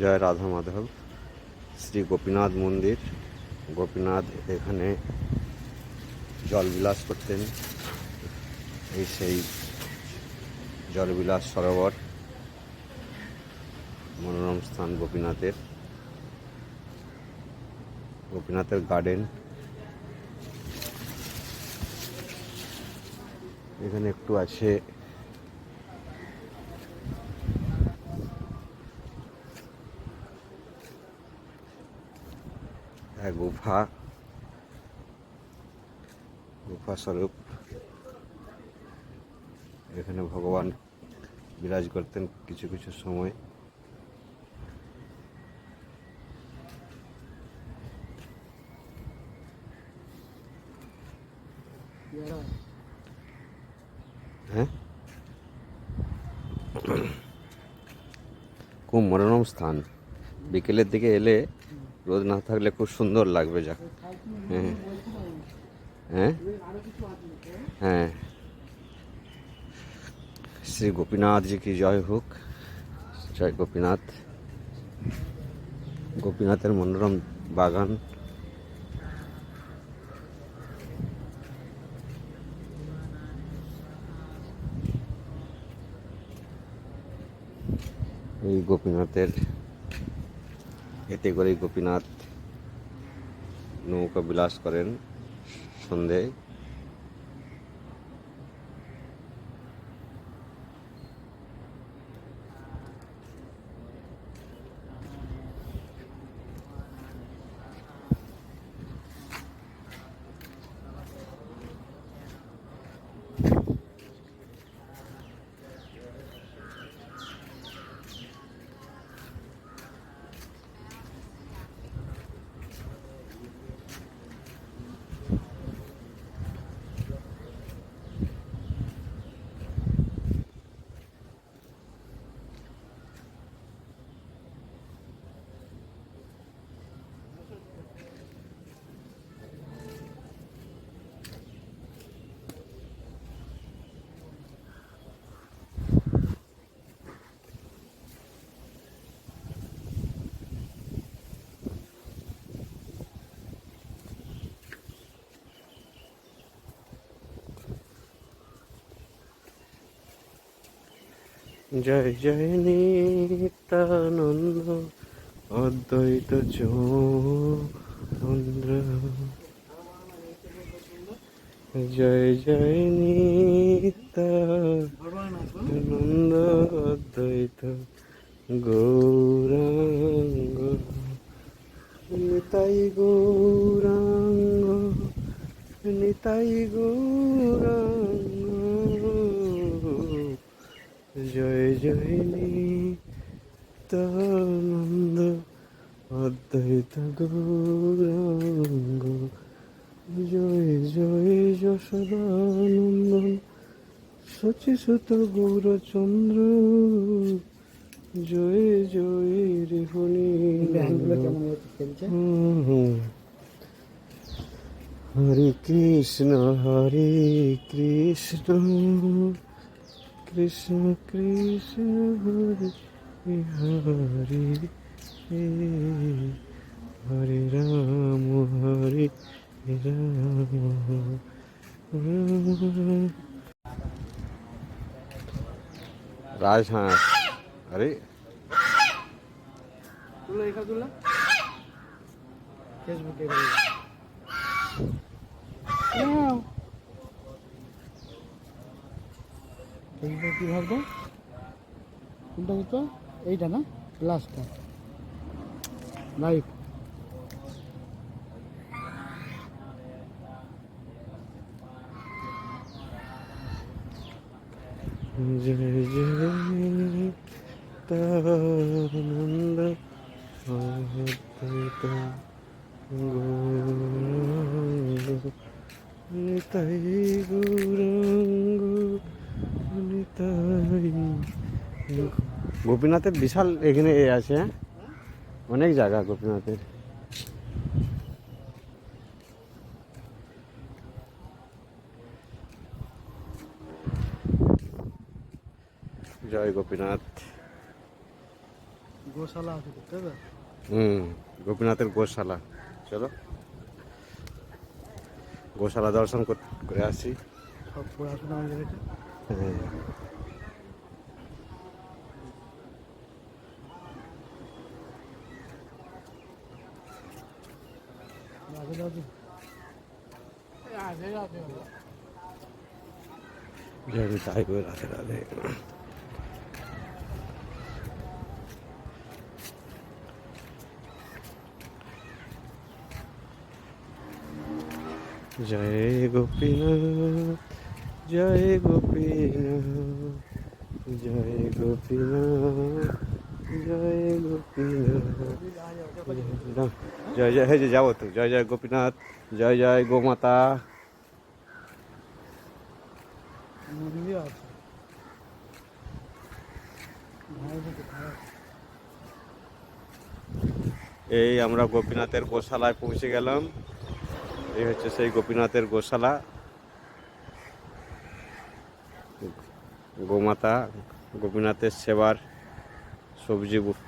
জয় রাধা মাধব, শ্রী গোপীনাথ মন্দির। গোপীনাথ এখানে জলবিলাস করতেন। এই সেই জলবিলাস সরোবর, মনোরম স্থান গোপীনাথের। গোপীনাথের গার্ডেন এখানে একটু আছে এক গুফা গুফা স্বরূপ এখানে ভগবান বিরাজ করতেন কিছু কিছু সময়। হ্যাঁ? খুব মনোরম স্থান। বিকেলের দিকে এলে রোদ না থাকলে খুব সুন্দর লাগবে যা হ্যাঁ। হ্যাঁ? হ্যাঁ। শ্রী গোপীনাথ জি কি জয় হোক। জয় গোপীনাথ। গোপীনাথের মনোরম বাগান। এই গোপীনাথের এতে করে গোপীনাথ নৌকা বিলাস করেন সন্ধেয় জয় জয় নিত্যানন্দ অদ্বৈত চন্দ্র জয় জয় নিত্যানন্দ অদ্বৈত গৌরাঙ্গ। নিতাই গৌরাঙ্গ নিতাই গৌরাঙ্গ। জয় জয় নিত্যানন্দ অদ্বৈত গৌরাঙ্গ। জয় জয় যশোদানন্দন সচিসুত গৌরচন্দ্র। জয় জয় রেহনি হরে কৃষ্ণ হরে কৃষ্ণ। কৃষ্ণ কৃষ্ণ হরে হরে হরে রাম হরে রাম। রাজহাঁস আরে। ফেসবুকে ফেসবুক কি ভাবতো কোনটা হতো এইটা না? লাস্টটা। লাইভ জয় জয় গৌরাঙ্গ গোপীনাথের বিশাল এখানে এ আছে হ্যাঁ? অনেক জায়গা গোপীনাথের। জয় গোপীনাথ। গোশালা হুম গোপীনাথের গোশালা। চলো। গোশালা দর্শন করে আসি। সব পড়াশোনা হয়ে গেছে হ্যাঁ রাধে রাধে রাধে রাধে জয় তাই গো রাধে রাধে। জয় গোপীনাথ জয় গোপীনাথ জয় গোপীনাথ। জয় জয় জয় হয়ে, যে যাব তো। জয় জয় গোপীনাথ, জয় জয় গোমাতা। এই আমরা গোপীনাথের গোশালায় পৌঁছে গেলাম। এই হচ্ছে সেই গোপীনাথের গোশালা। গোমাতা, গোপীনাথের সেবার সবজি বু-